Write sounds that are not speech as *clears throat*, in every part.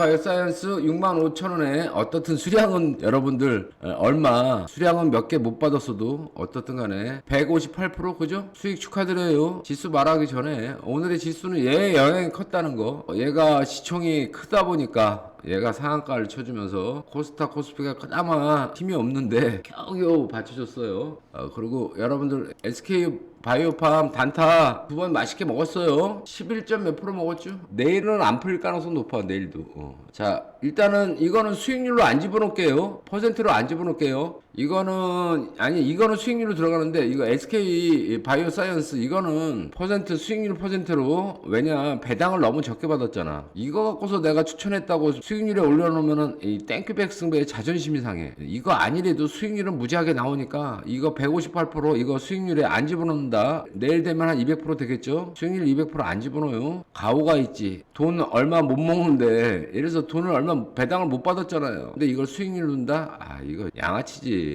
바이오사이언스 65,000원에 어떻든 수량은 여러분들 어, 얼마 수량은 몇 개 못 받았어도 어떻든 간에 158% 그죠? 수익 축하드려요. 지수 말하기 전에 오늘의 지수는 얘 영향이 컸다는 거. 얘가 시총이 크다 보니까 얘가 상한가를 쳐주면서 코스타 코스피가 그나마 힘이 없는데 겨우겨우 받쳐줬어요. 어, 그리고 여러분들 SK 바이오팜 단타 두 번 맛있게 먹었어요. 11점 몇 프로 먹었죠? 내일은 안 풀릴 가능성 높아 내일도. 어. 자 일단은 이거는 수익률로 안 집어넣을게요. 퍼센트로 안 집어넣을게요. 이거는 아니 이거는 수익률로 들어가는데 이거 SK 바이오사이언스 이거는 퍼센트 수익률 퍼센트로 왜냐 배당을 너무 적게 받았잖아. 이거 갖고서 내가 추천했다고 수익률에 올려놓으면은 이 땡큐백 승배의 자존심이 상해. 이거 아니래도 수익률은 무지하게 나오니까 이거 158% 이거 수익률에 안 집어넣는다. 내일 되면 한 200% 되겠죠? 수익률 200%안 집어넣어요. 가오가 있지. 돈 얼마 못 먹는데 들어서 돈을 얼마 배당을 못 받았잖아요. 근데 이걸 수익률 넣는다? 아 이거 양아치지.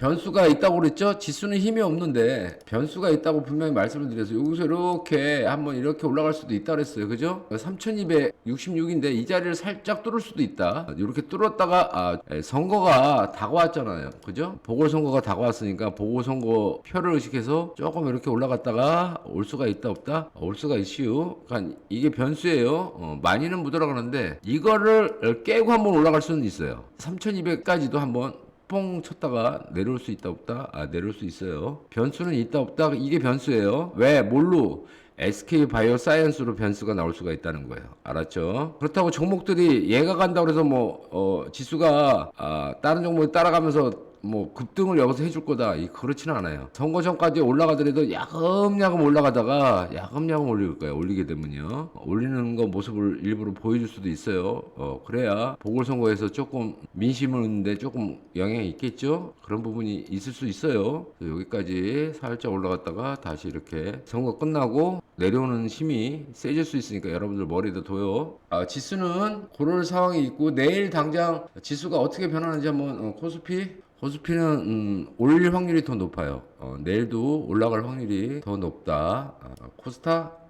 변수가 있다고 그랬죠? 지수는 힘이 없는데 변수가 있다고 분명히 말씀을 드려서 여기서 이렇게 한번 이렇게 올라갈 수도 있다 그랬어요. 그죠? 3266인데 이 자리를 살짝 뚫을 수도 있다. 이렇게 뚫었다가 아, 에, 선거가 다가왔잖아요. 그죠? 보궐선거가 다가왔으니까 보궐선거 표를 의식해서 조금 이렇게 올라갔다가 올 수가 있다 없다? 올 수가 있슈. 그러니까 이게 변수예요. 어, 많이는 못 올라가는데 이거를 깨고 한번 올라갈 수는 있어요. 3200까지도 한번 뽕 쳤다가 내려올 수 있다 없다? 아 내려올 수 있어요. 변수는 있다 없다? 이게 변수예요. 왜? 뭘로? SK 바이오 사이언스로 변수가 나올 수가 있다는 거예요. 알았죠? 그렇다고 종목들이 얘가 간다고 해서 뭐, 어, 지수가, 아, 다른 종목이 따라가면서 뭐 급등을 여기서 해줄 거다. 이 그렇지는 않아요. 선거 전까지 올라가더라도 야금야금 올라가다가 야금야금 올릴 거예요. 올리게 되면요. 올리는 거 모습을 일부러 보여줄 수도 있어요. 어 그래야 보궐선거에서 조금 민심을 얻는데 조금 영향이 있겠죠. 그런 부분이 있을 수 있어요. 여기까지 살짝 올라갔다가 다시 이렇게 선거 끝나고 내려오는 힘이 세질 수 있으니까 여러분들 머리도 둬요. 아, 지수는 그럴 상황이 있고 내일 당장 지수가 어떻게 변하는지 한번 어, 코스피 코스피는 음, 올릴 확률이 더 높아요. 어, 내일도 올라갈 확률이 더 높다. 아, 코스타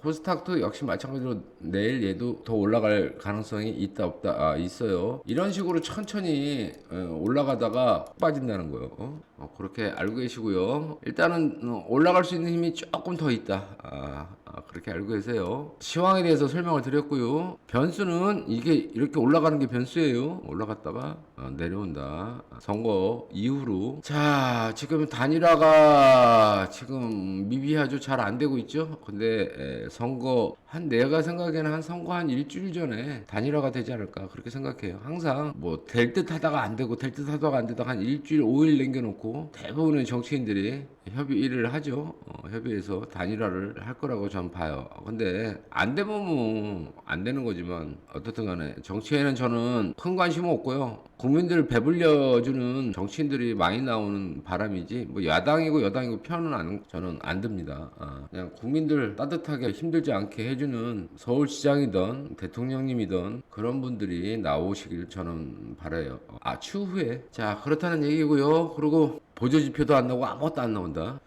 코스닥도 역시 마찬가지로 내일 얘도 더 올라갈 가능성이 있다 없다 아 있어요 이런 식으로 천천히 어, 올라가다가 훅 빠진다는 거예요 어? 어, 그렇게 알고 계시고요 일단은 어, 올라갈 수 있는 힘이 조금 더 있다 아, 아, 그렇게 알고 계세요? 시황에 대해서 설명을 드렸고요. 변수는 이게 이렇게 올라가는 게 변수예요. 올라갔다가 어, 내려온다. 선거 이후로. 자 지금 단일화가 지금 미비하죠. 잘 안 되고 있죠? 근데 에, 선거 한 내가 생각에는 한 선거 한 일주일 전에 단일화가 되지 않을까 그렇게 생각해요. 항상 뭐 될 듯 하다가 안 되고 될 듯 하다가 안 되다가 한 일주일 5일 남겨놓고 대부분의 정치인들이 협의를 하죠. 어, 협의해서 단일화를 할 거라고 전 봐요. 근데 안 되면 뭐 안 되는 거지만 어떻든 간에 정치에는 저는 큰 관심 없고요 국민들 배불려주는 정치인들이 많이 나오는 바람이지 뭐 야당이고 여당이고 편은 안 저는 안 듭니다. 아, 그냥 국민들 따뜻하게 힘들지 않게 해주는 서울시장이든 대통령님이든 그런 분들이 나오시길 저는 바라요. 아 추후에 자 그렇다는 얘기고요. 그리고 보조지표도 안 나오고 아무것도 안 나온다.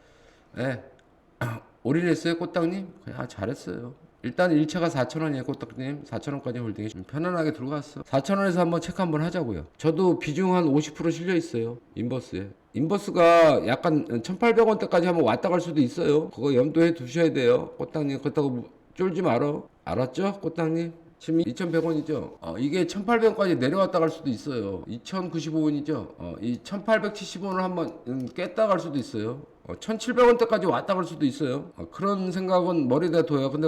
예. *clears throat* 올인했어요 꽃당님? 아 잘했어요. 일단 1차가 4,000원이에요, 꽃떡님. 4,000원까지 홀딩이 좀 편안하게 들어갔어. 4,000원에서 한번 체크 한번 하자고요. 저도 비중 한 50% 실려 있어요. 인버스에. 인버스가 약간 1,800원대까지 한번 왔다 갈 수도 있어요. 그거 염두에 두셔야 돼요. 꽃땅님. 그렇다고 쫄지 말어. 알았죠? 꽃땅님? 지금 2,100원이죠. 어, 이게 1,800원까지 내려왔다 갈 수도 있어요. 2,095원이죠. 어, 이 1,870원을 한번 음, 깼다 갈 수도 있어요. 어, 1,700원대까지 왔다 갈 수도 있어요. 어, 그런 생각은 머리에다 둬요. 근데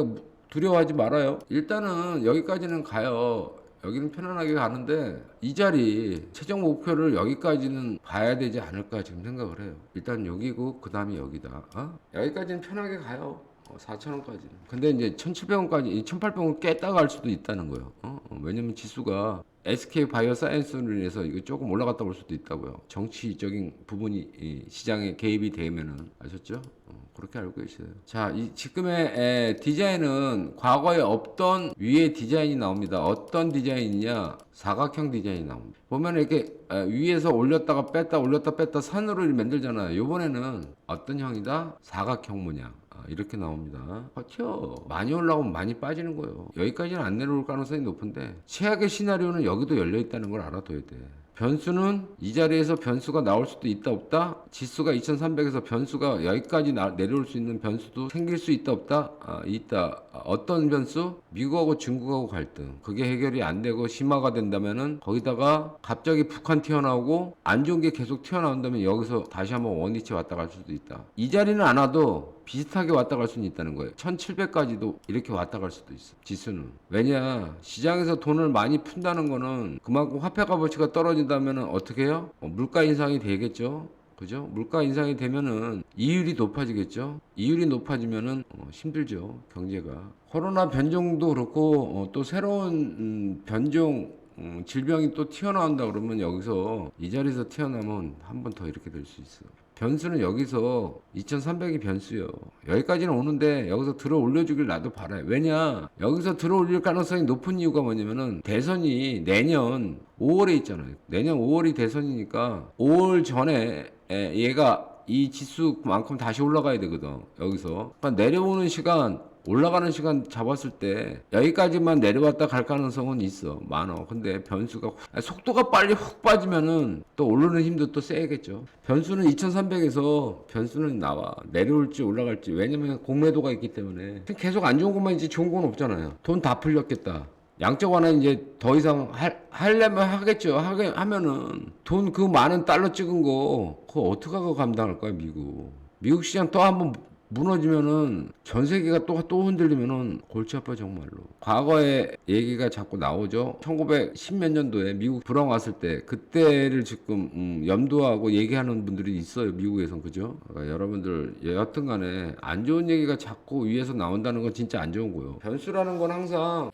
두려워하지 말아요. 일단은 여기까지는 가요. 여기는 편안하게 가는데 이 자리 최종 목표를 여기까지는 봐야 되지 않을까 지금 생각을 해요. 일단 여기고 그 다음이 여기다. 어? 여기까지는 편하게 가요. 어, 4,000원까지. 근데 이제 1,700원까지, 1,800원 깼다 갈 수도 있다는 거예요. 어? 어, 왜냐면 지수가 SK 바이오 사이언스로 인해서 이거 조금 올라갔다 올 수도 있다고요. 정치적인 부분이 이 시장에 개입이 되면은 아셨죠? 어, 그렇게 알고 계셔요. 자, 이 지금의 에, 디자인은 과거에 없던 위에 디자인이 나옵니다. 어떤 디자인이냐? 사각형 디자인이 나옵니다. 보면 이렇게 에, 위에서 올렸다가 뺐다 올렸다 뺐다 산으로 만들잖아요. 요번에는 어떤 형이다? 사각형 모양. 아, 이렇게 나옵니다. 그렇죠. 많이 올라오면 많이 빠지는 거예요. 여기까지는 안 내려올 가능성이 높은데 최악의 시나리오는 여기도 열려 있다는 걸 알아둬야 돼. 변수는 이 자리에서 변수가 나올 수도 있다 없다. 지수가 2300에서 변수가 여기까지 나- 내려올 수 있는 변수도 생길 수 있다 없다. 아, 있다. 아, 어떤 변수? 미국하고 중국하고 갈등. 그게 해결이 안 되고 심화가 된다면은 거기다가 갑자기 북한 튀어나오고 안 좋은 게 계속 튀어나온다면 여기서 다시 한번 원위치 왔다 갈 수도 있다. 이 자리는 안 와도 비슷하게 왔다 갈 수는 있다는 거예요. 1700까지도 이렇게 왔다 갈 수도 있어. 지수는. 왜냐? 시장에서 돈을 많이 푼다는 거는 그만큼 화폐 값어치가 떨어진다면 어떻게 해요? 어, 물가 인상이 되겠죠? 그죠? 물가 인상이 되면은 이율이 높아지겠죠? 이율이 높아지면은 어, 힘들죠. 경제가. 코로나 변종도 그렇고 어, 또 새로운 음, 변종 음, 질병이 또 튀어나온다 그러면 여기서 이 자리에서 튀어나오면 한 번 더 이렇게 될 수 있어. 변수는 여기서 2300이 변수요. 여기까지는 오는데 여기서 들어 올려주길 나도 바라요. 왜냐? 여기서 들어 올릴 가능성이 높은 이유가 뭐냐면은 대선이 내년 5월에 있잖아요. 내년 5월이 대선이니까 5월 전에 에, 얘가 이 지수만큼 다시 올라가야 되거든. 여기서. 그러니까 내려오는 시간 올라가는 시간 잡았을 때 여기까지만 내려왔다 갈 가능성은 있어 많어. 근데 변수가 속도가 빨리 훅 빠지면은 또 오르는 힘도 또 세겠죠. 변수는 2300에서 변수는 나와. 내려올지 올라갈지. 왜냐면 공매도가 있기 때문에. 계속 안 좋은 것만 이제 좋은 건 없잖아요. 돈 다 풀렸겠다. 양적 완화 이제 더 이상 할, 하려면 하겠죠. 하게 하면은 돈 그 많은 달러 찍은 거 그거 어떻게 하고 감당할 거야 미국. 미국 시장 또 한번 무너지면은 전 세계가 또 또 흔들리면은 골치 아파 정말로. 과거에 얘기가 자꾸 나오죠. 1910몇 년도에 미국 불황 왔을 때 그때를 지금 음, 염두하고 얘기하는 분들이 있어요. 미국에선 그죠? 그러니까 여러분들 여하튼 간에 안 좋은 얘기가 자꾸 위에서 나온다는 건 진짜 안 좋은 거예요. 변수라는 건 항상